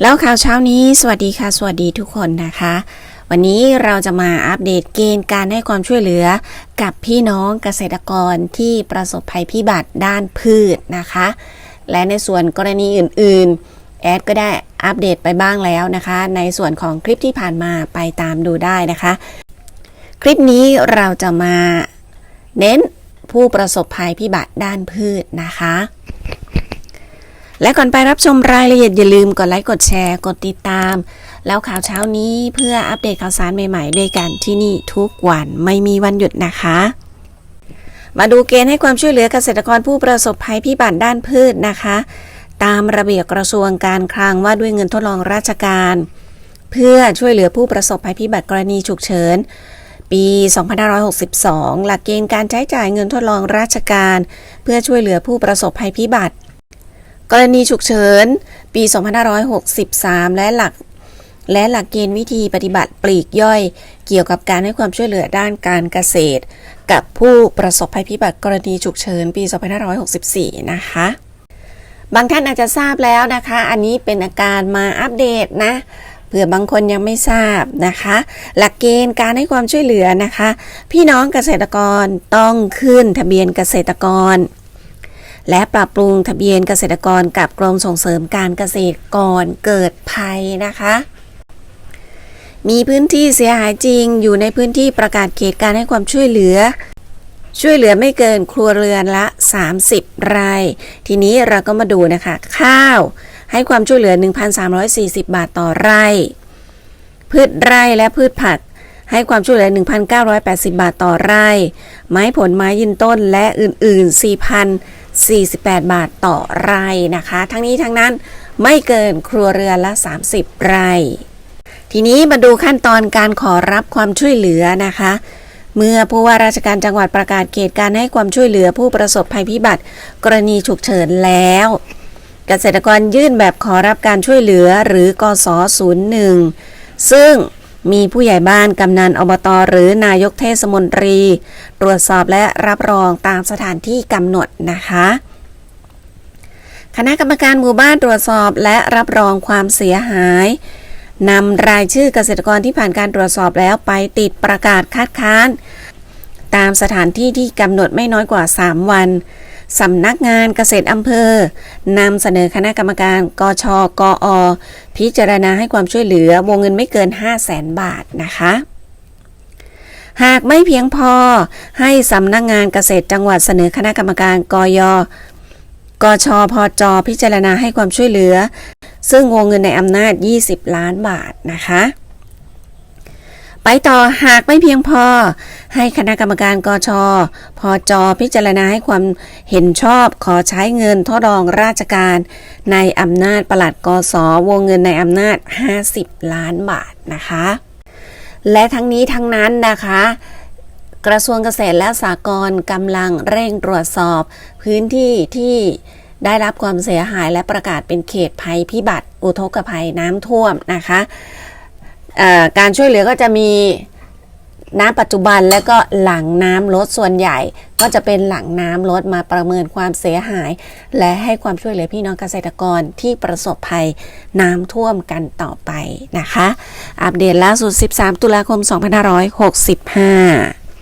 แล้วข่าวเช้านี้ สวัสดีค่ะ สวัสดีทุกคนนะคะ วันนี้เราจะมาอัปเดตเกณฑ์การให้ความช่วยเหลือกับพี่น้องเกษตรกรที่ประสบภัยพิบัติด้านพืชนะคะ และในส่วนกรณีอื่น ๆ แอดก็ได้อัปเดตไปบ้างแล้วนะคะ ในส่วนของคลิปที่ผ่านมาไปตามดูได้นะคะ คลิปนี้เราจะมาเน้นผู้ประสบภัยพิบัติด้านพืชนะคะ และก่อนไปรับชมรายละเอียดอย่าลืมกดไลค์กดแชร์กดติดตาม แล้วข่าวเช้านี้เพื่ออัปเดตข่าวสารใหม่ๆ ด้วยกันที่นี่ทุกวันไม่มีวันหยุดนะคะ มาดูเกณฑ์ให้ความช่วยเหลือเกษตรกรผู้ประสบภัยพิบัติด้านพืชนะคะ ตามระเบียบกระทรวงการคลังว่าด้วยเงินทดลองราชการ เพื่อช่วยเหลือผู้ประสบภัยพิบัติกรณีฉุกเฉินปี 2562 หลักเกณฑ์การใช้จ่ายเงินทดลองราชการ เพื่อช่วยเหลือผู้ประสบภัยพิบัติ กรณีฉุกเฉิน ปี 2563 และหลัก และหลักเกณฑ์วิธีปฏิบัติปลีกย่อย เกี่ยวกับการให้ความช่วยเหลือด้านการเกษตร กับผู้ประสบภัยพิบัติกรณีฉุกเฉิน ปี 2564 นะคะ บางท่านอาจจะทราบแล้วนะคะ อันนี้เป็นอาการมาอัปเดตนะเผื่อบางคนยังไม่ทราบนะคะ หลักเกณฑ์การให้ความช่วยเหลือนะคะ พี่น้องเกษตรกรต้องขึ้นทะเบียนเกษตรกร และปรับปรุงทะเบียนเกษตรกรกับกรมส่งเสริมการเกษตรก่อนเกิดภัยนะคะ มีพื้นที่เสียหายจริงอยู่ในพื้นที่ประกาศเขตการให้ความช่วยเหลือ ช่วยเหลือไม่เกินครัวเรือนละ 30ไร่ทีนี้เราก็มาดูนะคะ ข้าวให้ความช่วยเหลือ 1,340 บาทต่อไร่ พืชไร่และพืชผักให้ความช่วยเหลือ 1,980 บาทต่อไร่ ไม้ผลไม้ยืนต้นและอื่น ๆ 48 บาทต่อไร่นะคะ ทั้งนี้ทั้งนั้นไม่เกินครัวเรือนละ 30 ไร่ ทีนี้มาดูขั้นตอนการขอรับความช่วยเหลือนะคะ เมื่อผู้ว่าราชการจังหวัดประกาศเขตการให้ความช่วยเหลือผู้ประสบภัยพิบัติ กรณีฉุกเฉินแล้ว เกษตรกรยื่นแบบขอรับการช่วยเหลือหรือกส01ซึ่ง มีผู้ใหญ่บ้านกำนันอบตหรือนายกเทศมนตรี ตรวจสอบและรับรองตามสถานที่กำหนดนะคะคณะกรรมการหมู่บ้านตรวจสอบและรับรองความเสียหายนำรายชื่อเกษตรกรที่ผ่านการตรวจสอบแล้วไปติดประกาศคัดค้าน ตามสถานที่ที่กำหนดไม่น้อยกว่า 3 วัน สำนักงานเกษตรอำเภอนำเสนอคณะกรรมการกชกอ พิจารณาให้ความช่วยเหลือวงเงินไม่เกิน 5 0 0แสนบาทนะคะหากไม่เพียงพอให้สำนักงานเกษตรจังหวัดเสนอคณะกรรมการกยกชพจพิจารณาให้ความช่วยเหลือ ซึ่งวงเงินในอำนาจ 20 ล้านบาทนะคะ ไปต่อหากไม่เพียงพอ ให้คณะกรรมการกชพจอพิจารณาให้ความเห็นชอบขอใช้เงินทดองราชการ ในอำนาจประหลัดกสวงเงินในอำนาจ 50 ล้านบาทนะคะ และทั้งนี้ทั้งนั้นนะคะกระทรวงเกษตรและสหกรณ์กำลังเร่งตรวจสอบ พื้นที่ที่ได้รับความเสียหายและประกาศเป็นเขตภัยพิบัติ อุทกภัยน้ำท่วมนะคะ การช่วยเหลือก็จะมีน้ำปัจจุบันและก็หลังน้ำลดส่วนใหญ่ ก็จะเป็นหลังน้ำลดมาประเมินความเสียหาย และให้ความช่วยเหลือพี่น้องเกษตรกรที่ประสบภัยน้ำท่วมกันต่อไปนะคะ อัปเดตล่าสุด 13 ตุลาคม 2565